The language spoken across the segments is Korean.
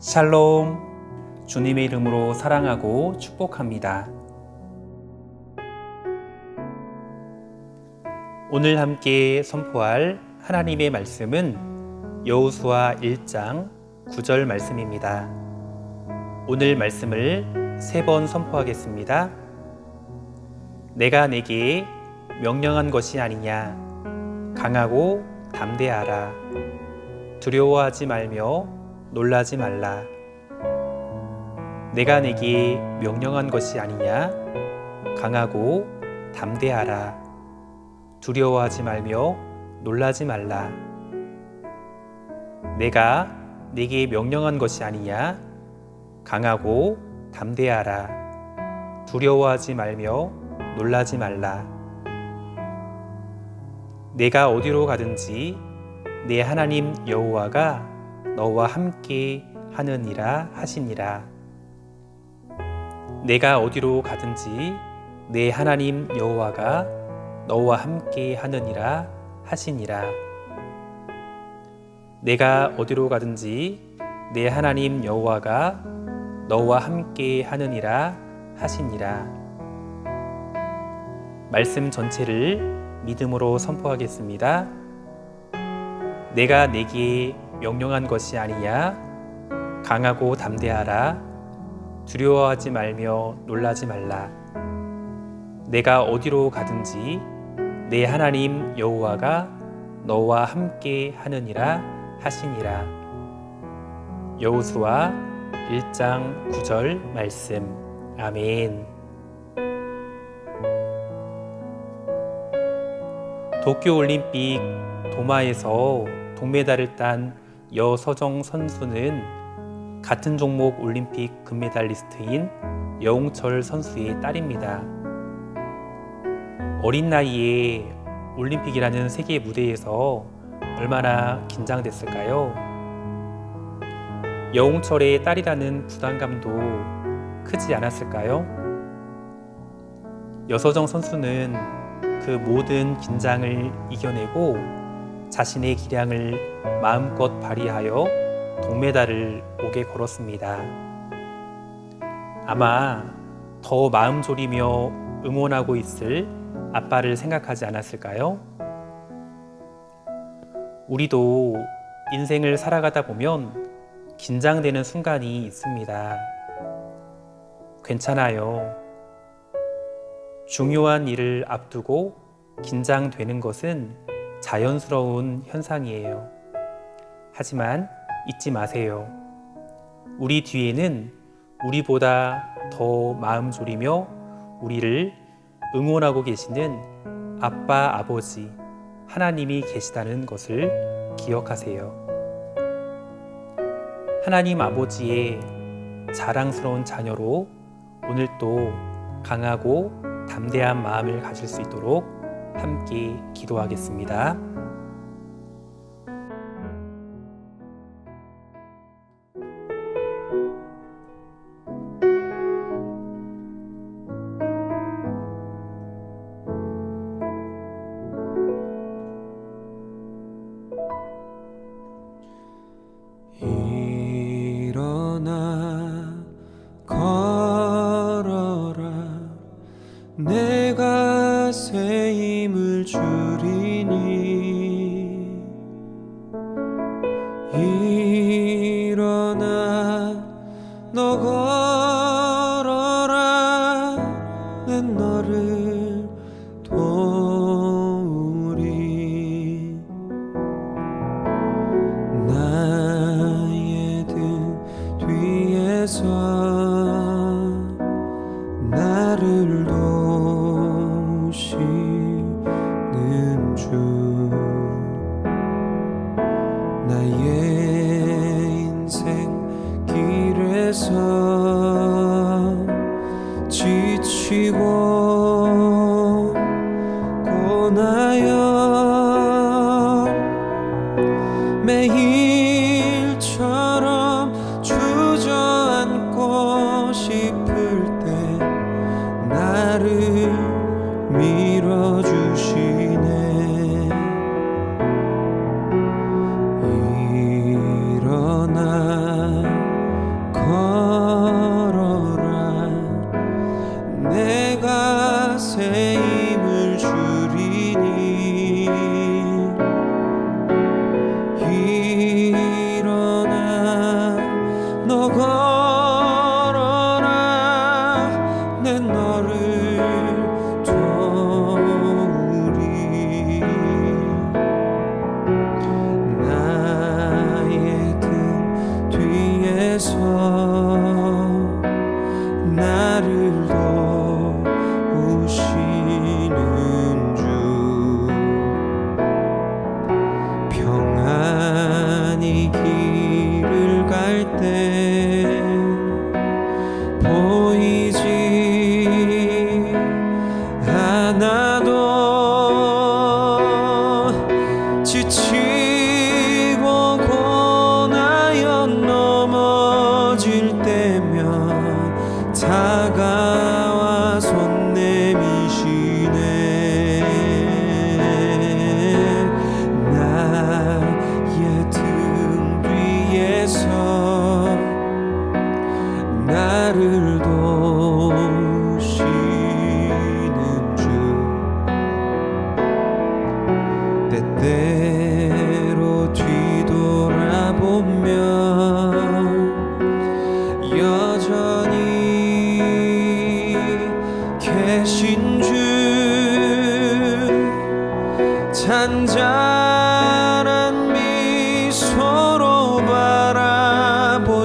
샬롬. 주님의 이름으로 사랑하고 축복합니다. 오늘 함께 선포할 하나님의 말씀은 여호수아 1장 9절 말씀입니다. 오늘 말씀을 세 번 선포하겠습니다. 내가 내게 명령한 것이 아니냐. 강하고 담대하라. 두려워하지 말며 놀라지 말라. 내가 내게 명령한 것이 아니냐. 강하고 담대하라. 두려워하지 말며 놀라지 말라. 내가 내게 명령한 것이 아니냐. 강하고 담대하라. 두려워하지 말며 놀라지 말라. 내가 어디로 가든지 내 하나님 여호와가 너와 함께 하느니라 하시니라. 내가 어디로 가든지 내 하나님 여호와가 너와 함께 하느니라 하시니라. 내가 어디로 가든지 내 하나님 여호와가 너와 함께 하느니라 하시니라. 말씀 전체를 믿음으로 선포하겠습니다. 내가 내게 명령한 것이 아니냐? 강하고 담대하라. 두려워하지 말며 놀라지 말라. 내가 어디로 가든지 내 하나님 여호와가 너와 함께 하느니라 하시니라. 여호수아 1장 9절 말씀. 아멘. 도쿄 올림픽 도마에서 동메달을 딴 여서정 선수는 같은 종목 올림픽 금메달리스트인 여홍철 선수의 딸입니다. 어린 나이에 올림픽이라는 세계 무대에서 얼마나 긴장됐을까요? 여홍철의 딸이라는 부담감도 크지 않았을까요? 여서정 선수는 그 모든 긴장을 이겨내고 자신의 기량을 마음껏 발휘하여 동메달을 목에 걸었습니다. 아마 더 마음 졸이며 응원하고 있을 아빠를 생각하지 않았을까요? 우리도 인생을 살아가다 보면 긴장되는 순간이 있습니다. 괜찮아요. 중요한 일을 앞두고 긴장되는 것은 자연스러운 현상이에요. 하지만 잊지 마세요. 우리 뒤에는 우리보다 더 마음 졸이며 우리를 응원하고 계시는 아빠, 아버지, 하나님이 계시다는 것을 기억하세요. 하나님 아버지의 자랑스러운 자녀로 오늘도 강하고 담대한 마음을 가질 수 있도록 함께 기도하겠습니다. 지치고 주 Mare.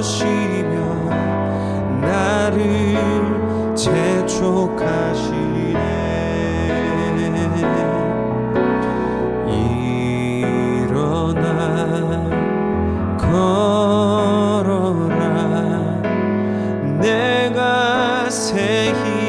것이며 나를 재촉하시네 일어나 걸어라 내가 새 힘.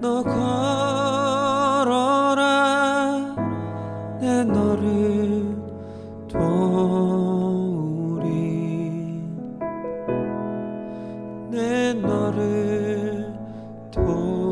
너 걸어라. 내 너를 도우리. 내 너를 도우리.